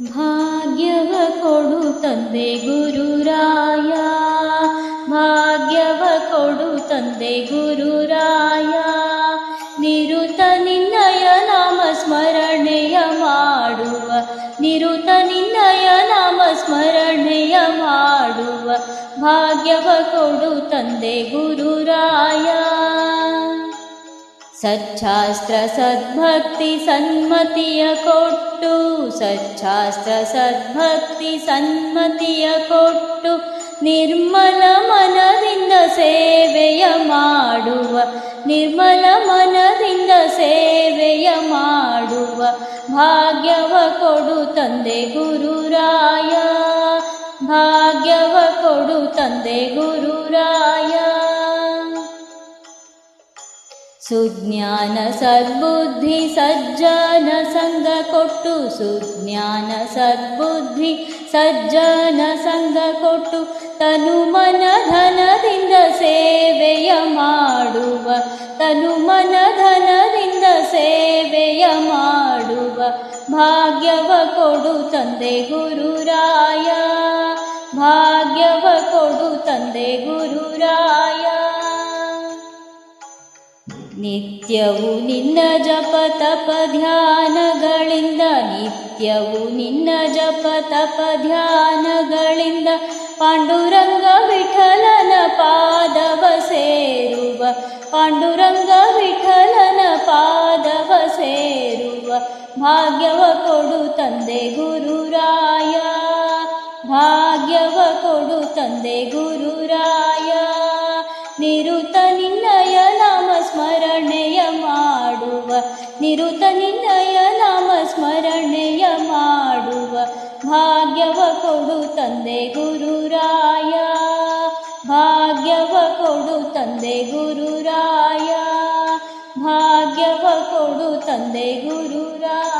ಭಾಗ್ಯವ ಕೊಡು ತಂದೆ ಗುರುರಾಯ. ಭಾಗ್ಯವ ಕೊಡು ತಂದೆ ಗುರುರಾಯ. ನಿರುತ ನಿನ್ನಯ ನಾಮ ಸ್ಮರಣೆಯ ಮಾಡುವ. ನಿರುತ ನಿನ್ನಯ ನಾಮ ಸ್ಮರಣೆಯ ಮಾಡುವ. ಭಾಗ್ಯವ ಕೊಡು ತಂದೆ ಗುರುರಾಯ. ಸಚ್ಚಾಸ್ತ್ರ ಸದ್ಭಕ್ತಿ ಸನ್ಮತಿಯ ಕೊಟ್ಟು ಸಚ್ಛಾಸ್ತ್ರ ಸದ್ಭಕ್ತಿ ಸನ್ಮತಿಯ ಕೊಟ್ಟು ನಿರ್ಮಲ ಮನದಿಂದ ಸೇವೆಯ ಮಾಡುವ, ನಿರ್ಮಲ ಮನದಿಂದ ಸೇವೆಯ ಮಾಡುವ ಭಾಗ್ಯವ ಕೊಡು ತಂದೆ ಗುರುರಾಯ, ಭಾಗ್ಯವ ಕೊಡು ತಂದೆ ಗುರುರಾಯ. ಸುಜ್ಞಾನ ಸದ್ಬುದ್ಧಿ ಸಜ್ಜನ ಸಂಗ ಕೊಟ್ಟು ಸುಜ್ಞಾನ ಸದ್ಬುದ್ಧಿ ಸಜ್ಜನ ಸಂಗ ಕೊಟ್ಟು ತನು ಮನ ಧನದಿಂದ ಸೇವೆಯ ಮಾಡುವ ತನು ಮನ ಧನದಿಂದ ಸೇವೆಯ ಮಾಡುವ ಭಾಗ್ಯವ ಕೊಡು ತಂದೆ ಗುರುರಾಯ ಭಾಗ್ಯವ ಕೊಡು ತಂದೆ ಗುರುರಾಯ ನಿತ್ಯವು ನಿನ್ನ ಜಪ ತಪ ಧ್ಯಾನಗಳಿಂದ, ನಿತ್ಯವು ನಿನ್ನ ಜಪ ತಪ ಧ್ಯಾನಗಳಿಂದ ಪಾಂಡುರಂಗ ವಿಠಲನ ಪಾದವ ಸೇರುವ, ಪಾಂಡುರಂಗ ವಿಠಲನ ಪಾದವ ಸೇರುವ, ಭಾಗ್ಯವ ಕೊಡು ತಂದೆ ಗುರುರಾಯ, ಭಾಗ್ಯವ ಕೊಡು ತಂದೆ ಗುರುರಾಯ, ನಿರುತ ನಿರುತ ನಿನ್ನಯ ನಾಮ ಸ್ಮರಣೆಯ ಮಾಡುವ ಭಾಗ್ಯವ ಕೊಡು ತಂದೆ ಗುರುರಾಯ. ಭಾಗ್ಯವ ಕೊಡು ತಂದೆ ಗುರುರಾಯ. ಭಾಗ್ಯವ ಕೊಡು ತಂದೆ ಗುರುರಾಯ.